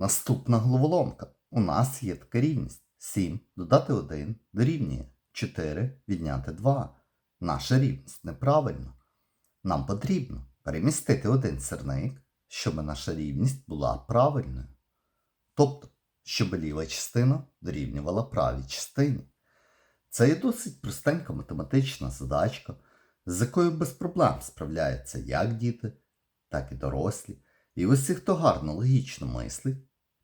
Наступна головоломка. У нас є така рівність. 7 додати 1 дорівнює 4 відняти 2. Наша рівність неправильна. Нам потрібно перемістити один сірник, щоб наша рівність була правильною. Тобто, щоб ліва частина дорівнювала правій частині. Це є досить простенька математична задачка, з якою без проблем справляються як діти, так і дорослі. І усі, хто гарно логічно мислить,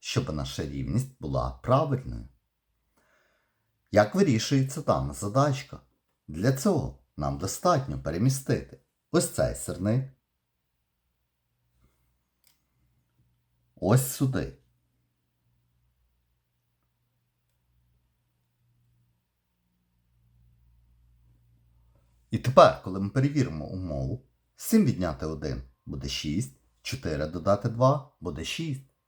щоб наша рівність була правильною. Як вирішується дана задачка? Для цього нам достатньо перемістити ось цей сирник ось сюди. І тепер, коли ми перевіримо умову, 7 відняти 1 буде 6, 4 додати 2 буде 6,